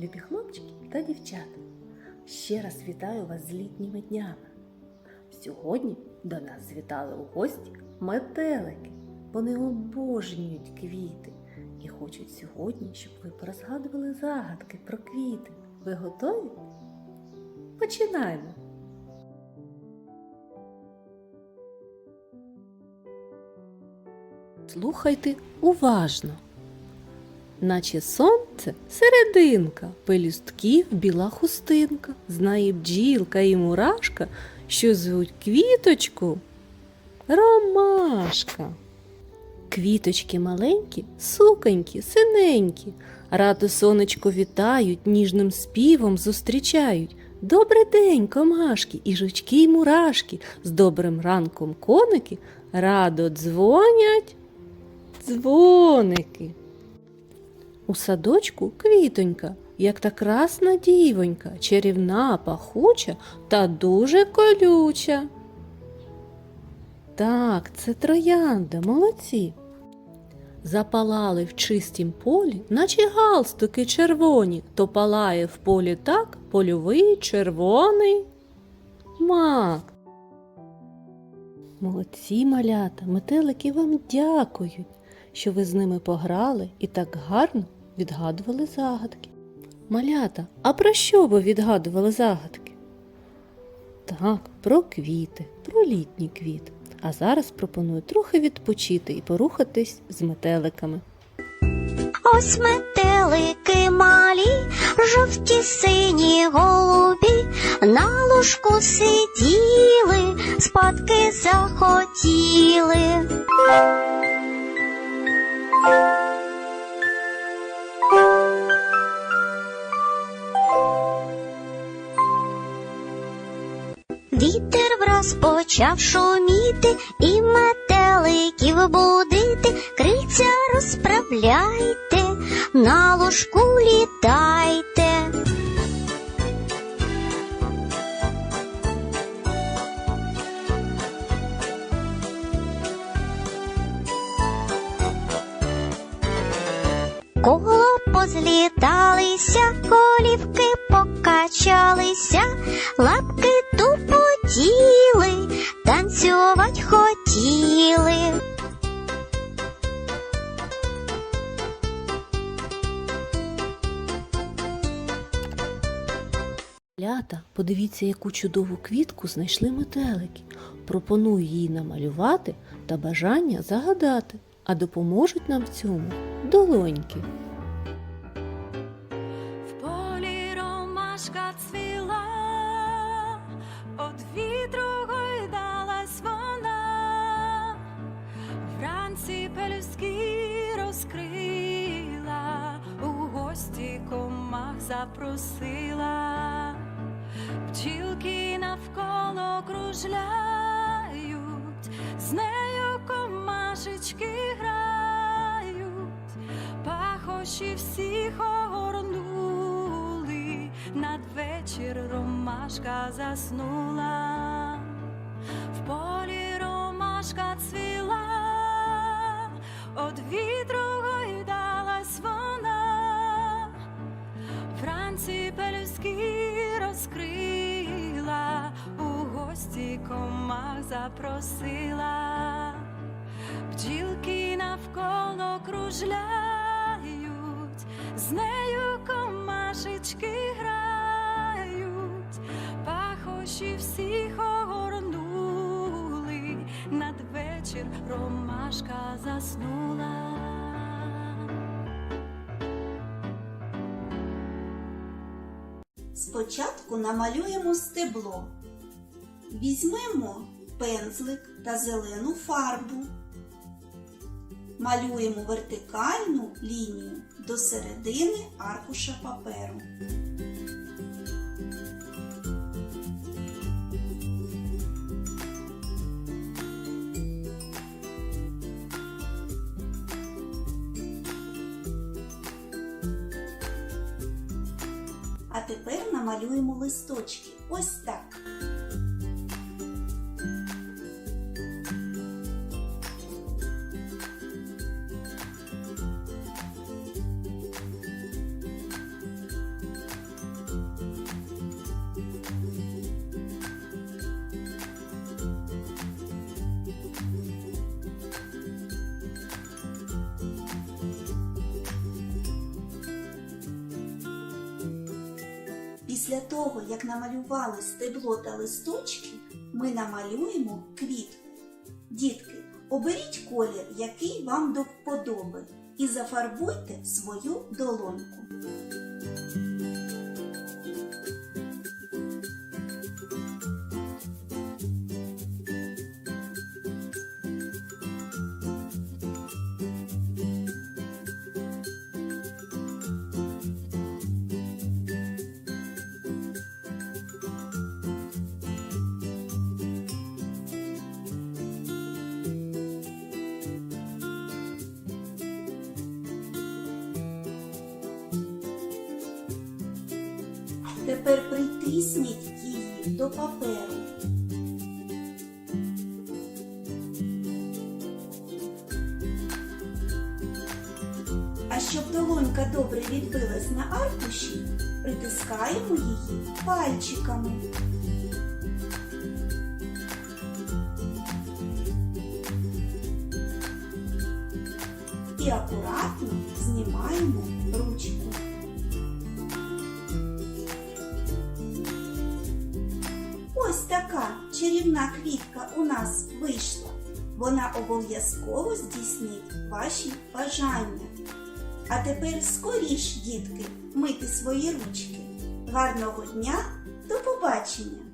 любі хлопчики та дівчата! Ще раз вітаю вас з літніми днями. Сьогодні до нас завітали у гості метелики. Вони обожнюють квіти і хочуть сьогодні, щоб ви порозгадували загадки про квіти. Ви готові? Починаємо! Слухайте уважно. Наче сонце серединка, пелюстків біла хустинка, знає бджілка і мурашка, що звуть квіточку Ромашка. Квіточки маленькі, суконькі, синенькі, радо сонечко вітають, ніжним співом зустрічають. Добрий день, комашки, і жучки, й мурашки, з добрим ранком коники радо дзвонять дзвоники. У садочку квітонька, як та красна дівонька, чарівна, пахуча та дуже колюча. Так, це троянда, молодці. Запалали в чистім полі, наче галстуки червоні, то палає в полі так польовий червоний мак. Молодці малята, метелики вам дякують, що ви з ними пограли і так гарно відгадували загадки. Малята, а про що ви відгадували загадки? Так, про квіти, про літні квіти. А зараз пропоную трохи відпочити і порухатись з метеликами. Ось метелики малі, жовті сині голубі, на ложку сиділи, спадки захотіли. Вітер враз почав шуміти і метеликів будити, крильця розправляйте, на ложку літайте. Коло позліталися, колівки покачалися, лапки тупотіли, танцювать хотіли. Лята, подивіться, яку чудову квітку знайшли метелики. Пропоную її намалювати та бажання загадати, а допоможуть нам в цьому долоньки. Пелюстки розкрила, у гості комах запросила, бджілки навколо кружляють, з нею комашечки грають. Пахощі всіх огорнули, надвечір ромашка заснула, гості комах запросила. Бджілки навколо кружляють, з нею комашечки грають, пахощі всіх огорнули, надвечір ромашка заснула. Спочатку намалюємо стебло. Візьмемо пензлик та зелену фарбу. Малюємо вертикальну лінію до середини аркуша паперу. А тепер намалюємо листочки. Ось так. Після того, як намалювали стебло та листочки, ми намалюємо квітку. Дітки, оберіть колір, який вам до вподоби, і зафарбуйте свою долоньку. Тепер притисніть її до паперу. А щоб долонька добре відбилась на аркуші, притискаємо її пальчиками. І акуратно знімаємо ручку. Чарівна квітка у нас вийшла. Вона обов'язково здійснить ваші бажання. А тепер скоріш, дітки, мити свої ручки. Гарного дня, до побачення!